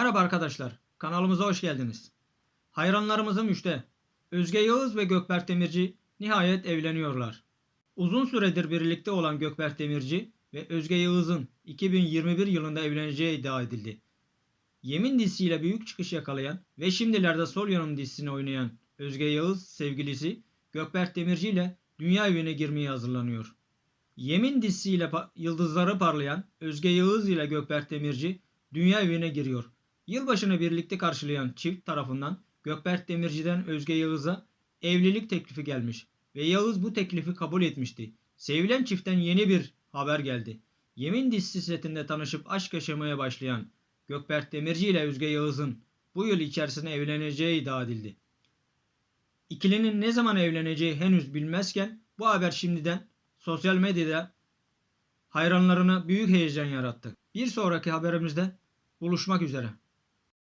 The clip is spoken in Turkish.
Merhaba arkadaşlar, kanalımıza hoş geldiniz. Hayranlarımızın üçte, Özge Yağız ve Gökberk Demirci nihayet evleniyorlar. Uzun süredir birlikte olan Gökberk Demirci ve Özge Yağız'ın 2021 yılında evleneceği iddia edildi. Yemin dizisiyle büyük çıkış yakalayan ve şimdilerde Sol Yanım dizisini oynayan Özge Yağız sevgilisi Gökberk Demirci ile dünya evine girmeye hazırlanıyor. Yemin dizisiyle pa- yıldızları parlayan Özge Yağız ile Gökberk Demirci dünya evine giriyor. Yılbaşını birlikte karşılayan çift tarafından Gökberk Demirci'den Özge Yağız'a evlilik teklifi gelmiş ve Yağız bu teklifi kabul etmişti. Sevilen çiftten yeni bir haber geldi. Yemin dizisi setinde tanışıp aşk yaşamaya başlayan Gökberk Demirci ile Özge Yağız'ın bu yıl içerisinde evleneceği iddia edildi. İkilinin ne zaman evleneceği henüz bilmezken bu haber şimdiden sosyal medyada hayranlarına büyük heyecan yarattı. Bir sonraki haberimizde buluşmak üzere.